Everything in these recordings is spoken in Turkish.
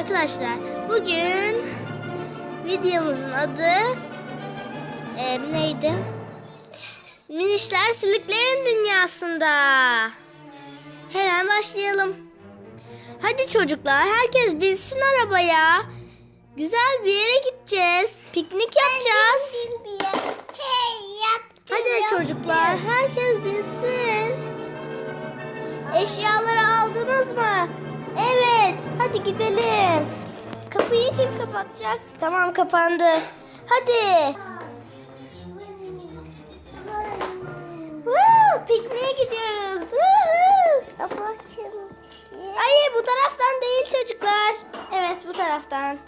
Arkadaşlar bugün videomuzun adı e, neydi? Minişler siliklerin dünyasında. Hemen başlayalım. Hadi çocuklar herkes binsin arabaya. Güzel bir yere gideceğiz. Piknik yapacağız. Hadi çocuklar herkes binsin. Eşyaları aldınız mı? Evet. Hadi gidelim. Kapıyı kim kapatacak? Tamam kapandı. Hadi. Woo, pikniğe gidiyoruz. Hayır bu taraftan değil çocuklar. Evet bu taraftan.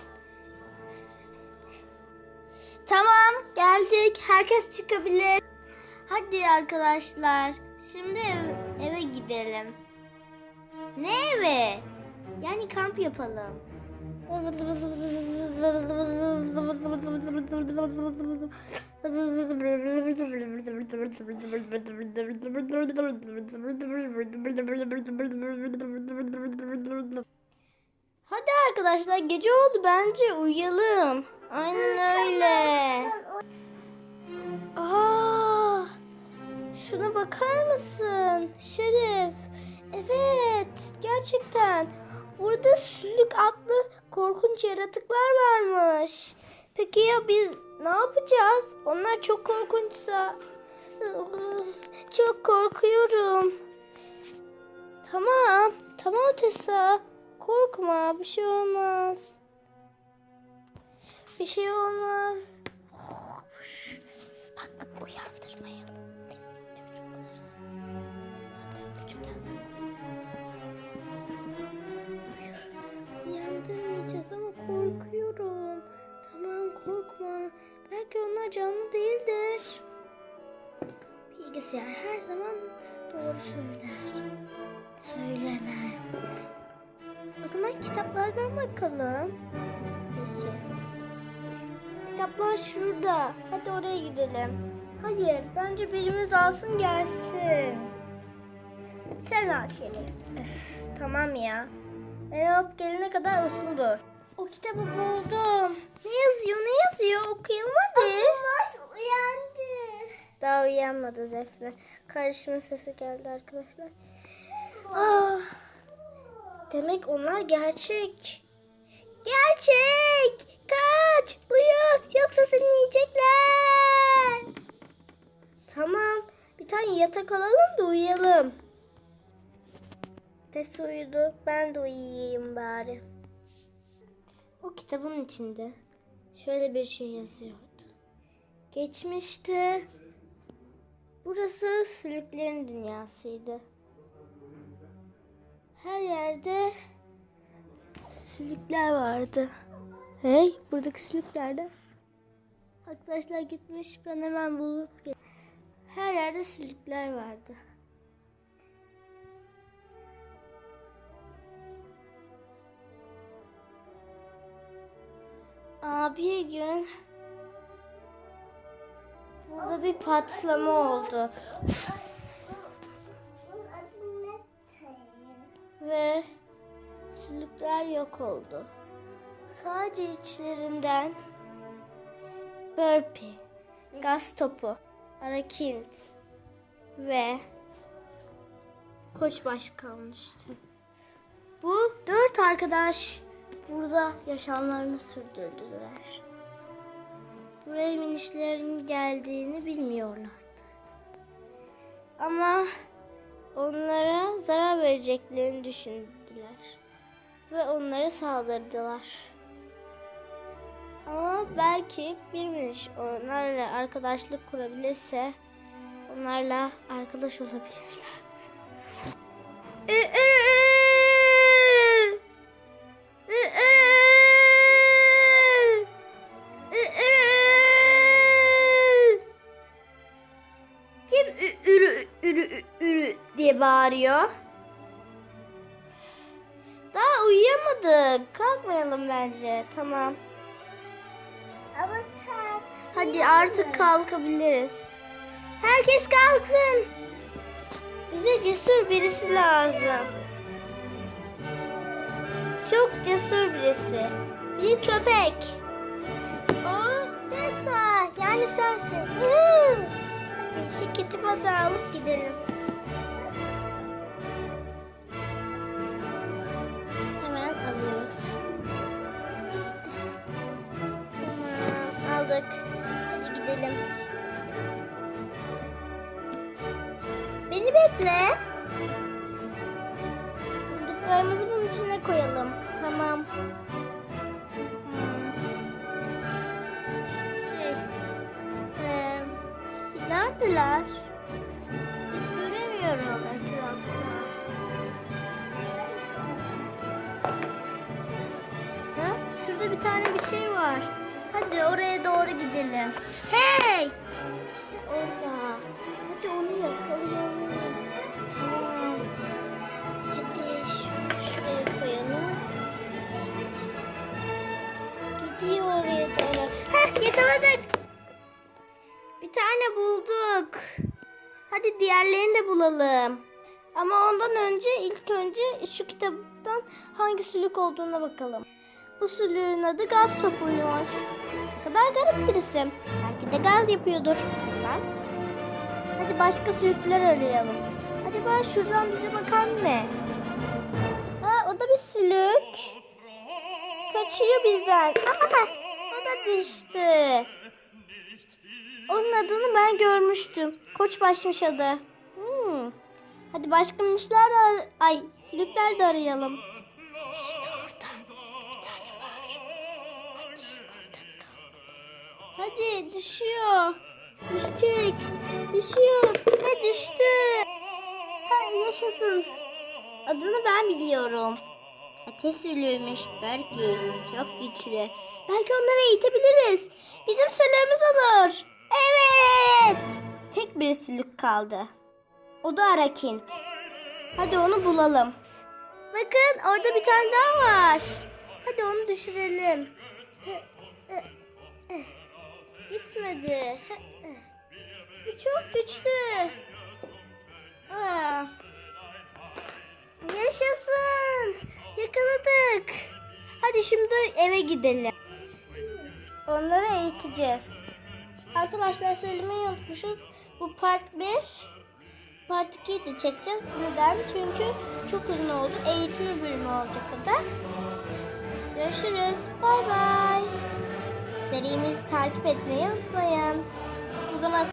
Tamam geldik. Herkes çıkabilir. Hadi arkadaşlar. Şimdi ev- eve gidelim. Ne eve? Yani kamp yapalım. Hadi arkadaşlar gece oldu bence uyuyalım. Aynen öyle. Aa, şuna bakar mısın Şerif? Evet gerçekten. Burada sülük adlı korkunç yaratıklar varmış. Peki ya biz ne yapacağız? Onlar çok korkunçsa. Çok korkuyorum. Tamam. Tamam Tessa. Korkma. Bir şey olmaz. Bir şey olmaz. Bak uyandırmayalım. Korkuyorum. Tamam korkma. Belki onlar canlı değildir. Bilgisayar her zaman doğru söyler. Söylemez. O zaman kitaplardan bakalım. Peki. Kitaplar şurada. Hadi oraya gidelim. Hayır, bence birimiz alsın gelsin. Sen al Şerif. Tamam ya. Ben alıp gelene kadar usuldur. O kitabı buldum. Ne yazıyor, ne yazıyor? Okuyalım hadi. uyandı. Daha uyanmadı Defne. Kardeşimin sesi geldi arkadaşlar. Ah, demek onlar gerçek. Gerçek! Kaç! Uyu! Yoksa seni yiyecekler. Tamam. Bir tane yatak alalım da uyuyalım. Tess uyudu. Ben de uyuyayım bari. Kitabın içinde şöyle bir şey yazıyordu. Geçmişte burası sülüklerin dünyasıydı. Her yerde sülükler vardı. Hey, buradaki sülüklerde. Arkadaşlar gitmiş, ben hemen bulup Her yerde sülükler vardı. Bir gün burada bir patlama oldu ve sülükler yok oldu. Sadece içlerinden Burpee, gaz topu, Arakint ve Koçbaş kalmıştı. Bu dört arkadaş burada yaşamlarını sürdürdüler. Buraya minişlerin geldiğini bilmiyorlardı. Ama onlara zarar vereceklerini düşündüler ve onlara saldırdılar. Ama belki bir miniş onlarla arkadaşlık kurabilirse onlarla arkadaş olabilirler. Ürü ürü diye bağırıyor? Daha uyuyamadık. Kalkmayalım bence. Tamam. Ama sen Hadi artık kalkabiliriz. Herkes kalksın. Bize cesur birisi lazım. çok cesur birisi. Bir köpek. O Desa yani sensin. Hadi şirketi bana alıp gidelim. Beni bekle. Bulduklarımızı bunun içine koyalım. Tamam. Hmm. Şey, eee, neredeler? Hadi oraya doğru gidelim. Hey! İşte orada. Hadi onu yakalayalım. Tamam. Hadi şuraya koyalım. Gidiyor oraya doğru. Heh yakaladık. Bir tane bulduk. Hadi diğerlerini de bulalım. Ama ondan önce ilk önce şu kitaptan hangi sülük olduğuna bakalım. Bu sülüğün adı gaz topuymuş. Kadar garip bir isim. Belki de gaz yapıyordur. Ben. Hadi başka sülükler arayalım. Acaba şuradan bize bakan ne? Aa, o da bir sülük. Kaçıyor bizden. Aa, o da düştü. Onun adını ben görmüştüm. Koçbaşmış adı. Hmm. Hadi başka minişler de Ay sülükler de arayalım. İşte orada. Hadi düşüyor. Düşecek. Düşüyor. Ha düştü. Ha yaşasın. Adını ben biliyorum. Ateş sülüğümüş. Belki çok güçlü. Belki onları eğitebiliriz. Bizim sülüğümüz olur. Evet. Tek bir sülük kaldı. O da Arakint. Hadi onu bulalım. Bakın orada bir tane daha var. Hadi onu düşürelim. Gitmedi. Bu çok güçlü. Aa. Yaşasın. Yakaladık. Hadi şimdi eve gidelim. Onları eğiteceğiz. Arkadaşlar söylemeyi unutmuşuz. Bu part 5. Part 2'yi de çekeceğiz. Neden? Çünkü çok uzun oldu. Eğitimi bölümü olacak o da. Görüşürüz. Bay bay. Serimizi takip etmeyi unutmayın. O zaman